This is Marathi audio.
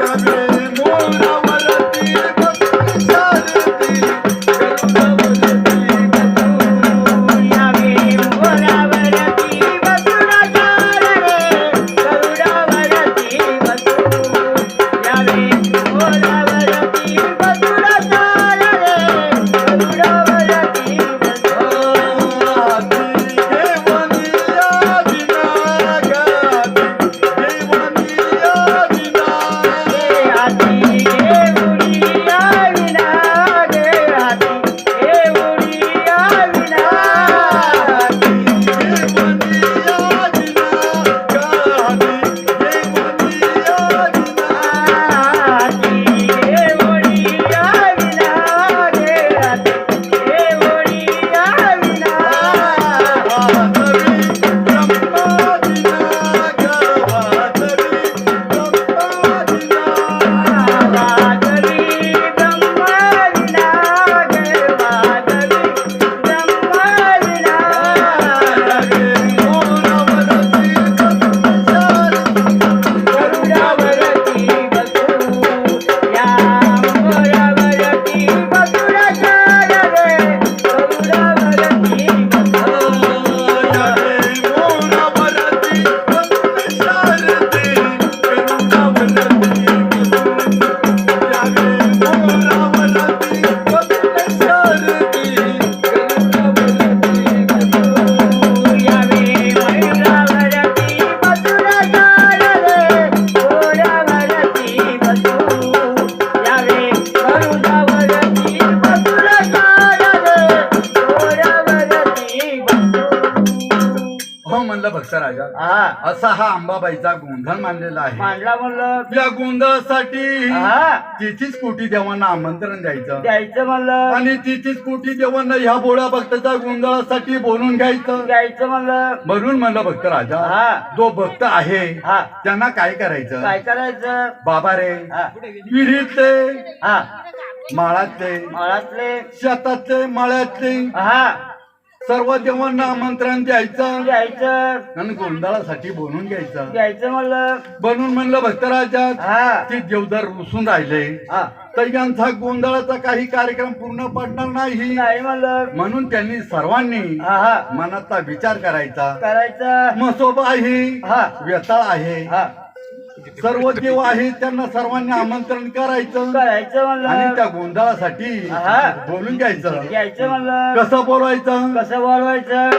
যাবে भक्त राजा हा. असा हा अंबाबाईचा गोंधळ मानलेला आहे. मांडला म्हणलं या गोंधळासाठी हा. तिथीच कोटी देवांना आमंत्रण द्यायचं. द्यायचं म्हणलं. आणि तिथीच कोटी देवांना ह्या बोळ्या भक्ताच्या गोंधळासाठी बोलून घ्यायचं. द्यायचं म्हणलं. म्हणून म्हणलं भक्त राजा हा. जो भक्त आहे हा. त्यांना काय करायचं? काय करायचं? बाबा रे हा. विहिरीतले हा. माळातले माळातले. शेतातले माळ्यातले हा. सर्व देवांना आमंत्रण द्यायचं. आणि गोंधळासाठी बोलून घ्यायचं. द्यायचं म्हणलं. बनून म्हणलं भक्तराजा हा. ते देवदार रुसून राहिले. हा. तर यांचा गोंधळाचा काही कार्यक्रम पूर्ण पडणार नाही. नाही म्हणलं. म्हणून त्यांनी सर्वांनी हा हा. मनातला विचार करायचा. करायचं. मसोबा आहे हा. व्यताळ आहे. हा. सर्व देव आहे त्यांना सर्वांनी आमंत्रण करायचं. करायचं आणि म्हणलं त्या गोंधळासाठी हा. बोलून घ्यायचं. द्यायचं म्हणलं. कसं बोलवायचं? कसं बोलवायचं?